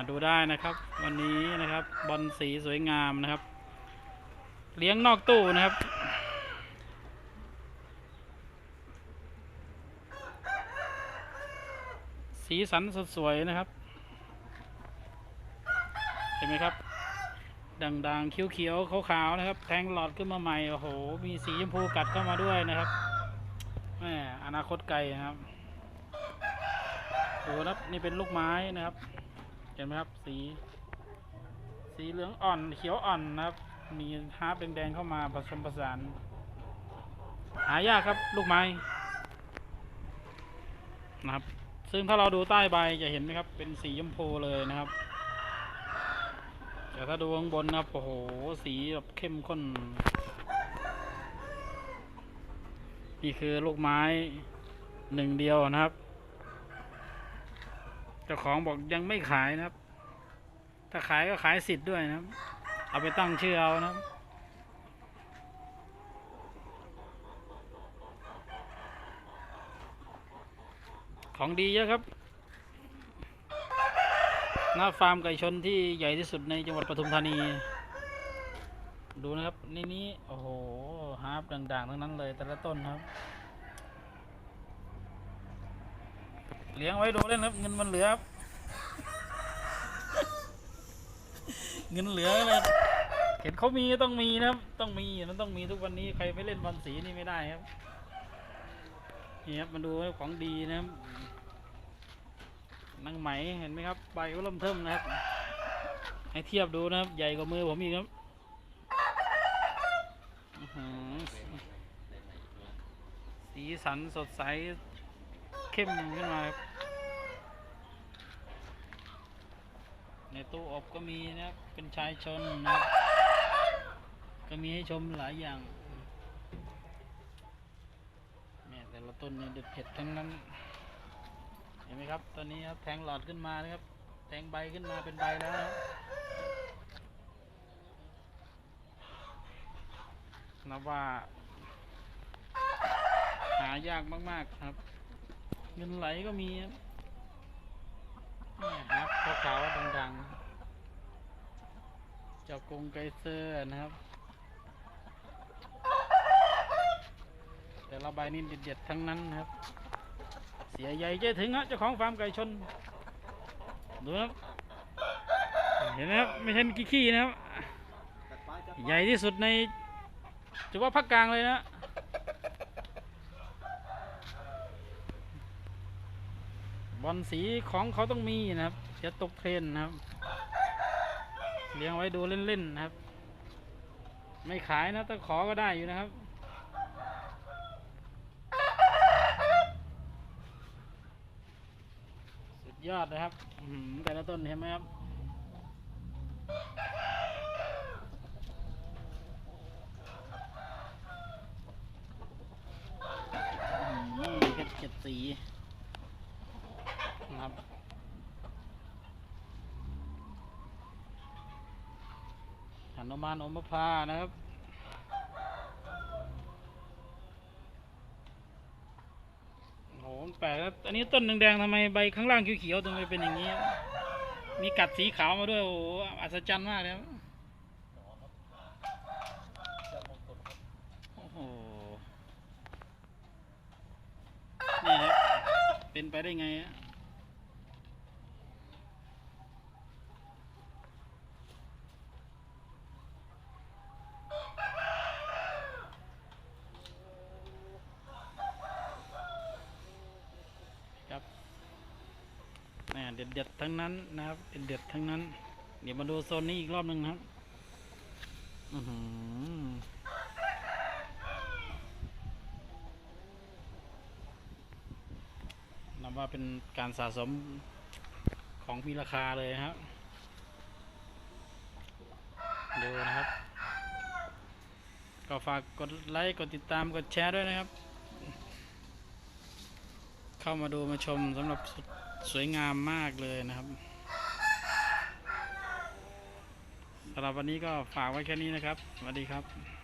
มาดูได้นะครับ วันนี้นะครับบอลสีสวยงามนะครับ เลี้ยงนอกตู้นะครับ สีสันสดสวยนะครับ เห็นไหมครับด่างๆเขียวๆขาวๆนะครับ แทงหลอดขึ้นมาใหม่โอ้โห มีสีชมพูกัดเข้ามาด้วยนะครับแหมอนาคตไกลนะครับโอ้โหครับนี่เป็นลูกไม้นะครับ เห็นไหมครับ สี สีเหลืองอ่อน เขียวอ่อนนะครับ มีฮาร์ปแดงๆเข้ามาผสมผสาน หายากครับ ลูกไม้นะครับ ซึ่งถ้าเราดูใต้ใบจะเห็นไหมครับ เป็นสีชมพูเลยนะครับแต่ถ้าดูข้างบนนะครับโอ้โห สีแบบเข้มข้น นี่คือลูกไม้หนึ่งเดียวนะครับ เจ้าของบอกยังไม่ขายนะครับ ถ้าขายก็ขายสิทธิ์ด้วยนะครับ เอาไปตั้งชื่อเอานะครับของดีเยอะครับ หน้าฟาร์มไก่ชนที่ใหญ่ที่สุดในจังหวัดปทุมธานี ดูนะครับ นี่นี้โอ้โหฮาร์ปด่างๆ ทั้งนั้นเลยแต่ละต้นครับ เลี้ยงไว้ดูเล่นครับ เงินมันเหลือครับ เงินเหลือเลยเห็นเขามีต้องมีนะครับ ต้องมีมันต้องมีทุกวันนี้ใครไม่เล่นบอลสีนี่ไม่ได้ครับนี่ครับมาดูของดีนะครับนางไหมเห็นไหมครับใบก็เริ่มเทิมนะครับ ให้เทียบดูนะครับ ใหญ่กว่ามือผมอีกครับสีสันสดใส เข้มขึ้นมาครับ ในตู้อบก็มีนะครับ เป็นชายชนนะก็มีให้ชมหลายอย่างเนี่ยแต่ละต้นเนี่ยเด็ดเผ็ดทั้งนั้น เห็นไหมครับ ตอนนี้ครับแทงหลอดขึ้นมานะครับ แทงใบขึ้นมาเป็นใบแล้วนับนับว่า หายากมาก ๆ ครับ เงินไหลก็มีครับเนี่ครับขาวดังๆเจ้ากงไกเซอร์นะครับ แต่ละใบนี่เด็ดๆทั้งนั้นครับ เสียใหญ่ใจถึงฮะเจ้าของฟาร์มไก่ชน ดูครับ เห็นไหมครับไม่ใช่มีขี้ๆนะครับ ใหญ่ที่สุดในถือว่าภาคกลางเลยนะ บอลสีของเขาต้องมีนะครับจะตกเทรนนะครับ เลี้ยงไว้ดูเล่นๆนะครับ ไม่ขายนะถ้าขอก็ได้อยู่นะครับสุดยอดนะครับแต่ละต้นเห็นไหมครับเจ็ดสี ครับ หันุมานอมพานะครับโหแปลกแล้วอันนี้ต้นแดงๆทำไมใบข้างล่างเขียวๆทำไมเป็นอย่างนี้ มีกัดสีขาวมาด้วย โอ้โห อัศจรรย์มากเลยครับโอ้โห นี่ครับ เป็นไปได้ไงฮะครับแหม่ เด็ดๆทั้งนั้นนะครับ เด็ดๆทั้งนั้น เดี๋ยวมาดูโซนนี้อีกรอบหนึ่งนะครับ อือหือนับว่าเป็นการสะสมของมีราคาเลยครับ ดูนะครับ ก็ฝากกดไลค์ กดติดตาม กดแชร์ด้วยนะครับ เข้ามาดูมาชมสำหรับ สวยงามมากเลยนะครับสำหรับวันนี้ก็ฝากไว้แค่นี้นะครับสวัสดีครับ